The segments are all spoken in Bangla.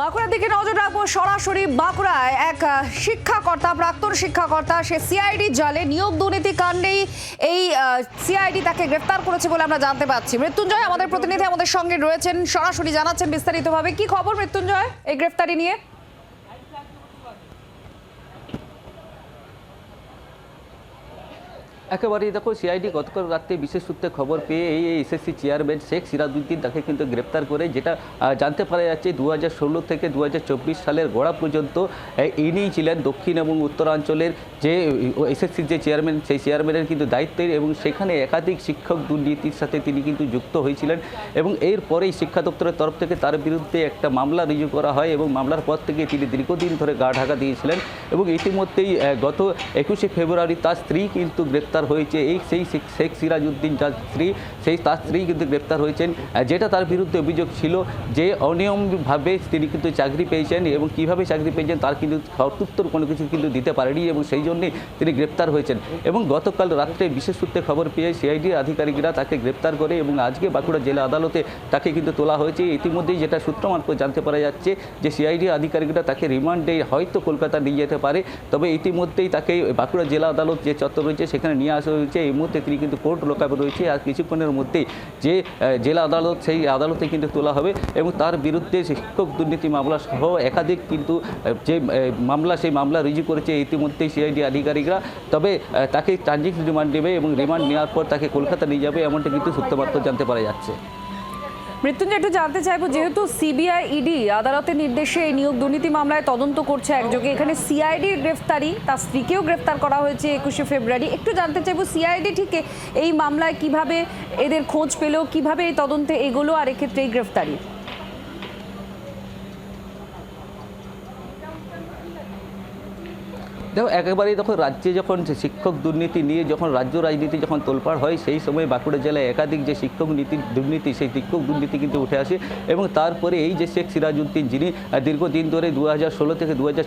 বাঁকুড়ার দিকে নজর রাখব সরাসরি বাঁকুড়ায়। এক শিক্ষাকর্তা, প্রাক্তন শিক্ষাকর্তা, সে সিআইডি জালে নিয়োগ দুর্নীতি কাণ্ডেই এই সিআইডি তাকে গ্রেফতার করেছে বলে আমরা জানতে পারছি মৃত্যুঞ্জয়, আমাদের প্রতিনিধি আমাদের সঙ্গে রয়েছেন, সরাসরি জানাচ্ছেন বিস্তারিতভাবে। কি খবর মৃত্যুঞ্জয়, এই গ্রেফতারি নিয়ে? একেবারেই দেখো সিআইডি গতকাল রাত্রে বিশেষ সূত্রে খবর পেয়ে এই এসএসসি চেয়ারম্যান শেখ সিরাজউদ্দিন তাকে কিন্তু গ্রেপ্তার করে, যেটা জানতে পারা যাচ্ছে দু হাজার ষোলো থেকে দু হাজার চব্বিশ সালের গোড়া পর্যন্ত ইনিই ছিলেন দক্ষিণ এবং উত্তরাঞ্চলের যে এসএসসির যে চেয়ারম্যান সেই চেয়ারম্যানের কিন্তু দায়িত্বের এবং সেখানে একাধিক শিক্ষক দুর্নীতির সাথে তিনি কিন্তু যুক্ত হয়েছিলেন এবং এরপরেই শিক্ষা দপ্তরের তরফ থেকে তার বিরুদ্ধে একটা মামলা রিজু করা হয় এবং মামলার পর থেকে তিনি দীর্ঘদিন ধরে গা ঢাকা দিয়েছিলেন এবং ইতিমধ্যেই গত একুশে ফেব্রুয়ারি তার স্ত্রী কিন্তু গ্রেপ্তার হয়েছে। এই সেই শেখ- সিরাজউদ্দিন যার স্ত্রী, সেই তার স্ত্রী কিন্তু গ্রেপ্তার হয়েছেন। যেটা তার বিরুদ্ধে অভিযোগ ছিল যে অনিয়মভাবে তিনি কিন্তু চাকরি পেয়েছেন এবং কীভাবে চাকরি পেয়েছেন তার কিন্তু সত্যুত্তর কোনো কিছু কিন্তু দিতে পারেনি এবং সেই জন্যে তিনি গ্রেপ্তার হয়েছেন। এবং গতকাল রাত্রে বিশেষ সূত্রে খবর পেয়ে সিআইডি আধিকারিকরা তাকে গ্রেপ্তার করে এবং আজকে বাঁকুড়া জেলা আদালতে তাকে কিন্তু তোলা হয়েছে। ইতিমধ্যেই যেটা সূত্র মারফত জানতে পারা যাচ্ছে যে সিআইডি আধিকারিকরা তাকে রিমান্ডে হয়তো কলকাতা নিয়ে যেতে পারে। তবে ইতিমধ্যেই তাকে বাঁকুড়া জেলা আদালত যে চত্বর রয়েছে সেখানে নিয়ে আসা হয়েছে। এই মুহূর্তে তিনি কিন্তু কোর্ট লোকাবে রয়েছে। আর কিছুক্ষণের মধ্যে যে জেলা আদালত, সেই আদালতে কিন্তু তোলা হবে এবং তার বিরুদ্ধে শিক্ষক দুর্নীতি মামলা সহ একাধিক কিন্তু যে মামলা, সেই মামলা রিজু করেছে ইতিমধ্যেই সিআইডি আধিকারিকরা। তবে তাকে ট্রানজিট রিমান্ড দেবে এবং রিমান্ড নেওয়ার পর তাকে কলকাতা নিয়ে যাবে, এমনটা কিন্তু সূত্রমাত্র জানতে পারা যাচ্ছে। মৃত্যুঞ্জয়, একটু জানতে চাইব, যেহেতু সিবিআই ইডি আদালতের নির্দেশে এই নিয়োগ দুর্নীতি মামলায় তদন্ত করছে একযোগে, এখানে সিআইডির গ্রেফতারি, তার স্ত্রীকেও গ্রেফতার করা হয়েছে একুশে ফেব্রুয়ারি। একটু জানতে চাইব সিআইডি ঠিক এই মামলায় কীভাবে এদের খোঁজ পেল, কীভাবে এই তদন্তে এগোলো, আর এক্ষেত্রে এই গ্রেফতারি? দেখো একেবারেই যখন রাজ্যে যখন শিক্ষক দুর্নীতি নিয়ে যখন রাজ্য রাজনীতি যখন তোলপাড় হয় সেই সময় বাঁকুড়া জেলায় একাধিক যে শিক্ষক নীতি দুর্নীতি সেই শিক্ষক দুর্নীতি কিন্তু উঠে আসে এবং তারপরে এই যে শেখ সিরাজউদ্দিন যিনি দীর্ঘদিন ধরে দু হাজার ষোলো থেকে দু হাজার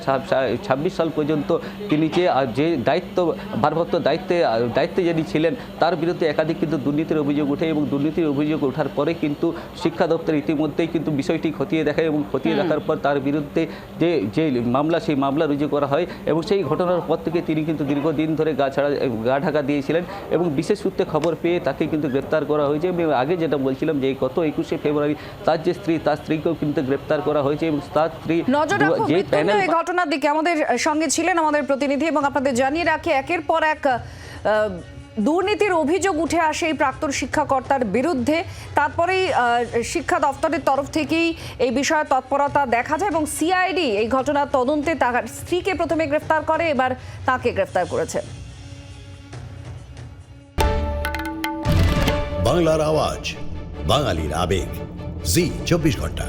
ছাব্বিশ সাল পর্যন্ত তিনি যে যে দায়িত্ব ভারপ্রাপ্ত দায়িত্বে দায়িত্বে যিনি ছিলেন তার বিরুদ্ধে একাধিক কিন্তু দুর্নীতির অভিযোগ উঠে এবং দুর্নীতির অভিযোগ ওঠার পরে কিন্তু শিক্ষা দপ্তর ইতিমধ্যেই কিন্তু বিষয়টি খতিয়ে দেখায় এবং খতিয়ে দেখার পর তার বিরুদ্ধে যে যে মামলা সেই মামলা রুজু করা হয় এবং সেই ঘটনার পর থেকে তিনি কিন্তু দীর্ঘদিন ধরে গা ছাড়া গা ঢাকা দিয়েছিলেন এবং বিশেষ সূত্রে খবর পেয়ে তাকে কিন্তু গ্রেপ্তার করা হয়েছে এবং আগে যেটা বলছিলাম যে গত একুশে ফেব্রুয়ারি তার যে স্ত্রী তার স্ত্রীকেও কিন্তু গ্রেপ্তার করা হয়েছে এবং তার স্ত্রী নজর যে প্যানেল ঘটনার দিকে আমাদের সঙ্গে ছিলেন আমাদের প্রতিনিধি এবং আপনাদের জানিয়ে রাখি একের পর এক দুর্নীতির অভিযোগ উঠে আসে এই প্রাক্তন শিক্ষাকর্তার বিরুদ্ধে। তারপরেই শিক্ষা দপ্তরের তরফ থেকেই এই বিষয়ে তৎপরতা দেখা যায় এবং সিআইডি এই ঘটনার তদন্তে তার স্ত্রীকে প্রথমে গ্রেফতার করে, এবার তাকে গ্রেফতার করেছে। বাংলার আওয়াজ, বাঙালির আবেগ। জি, চব্বিশ ঘণ্টা।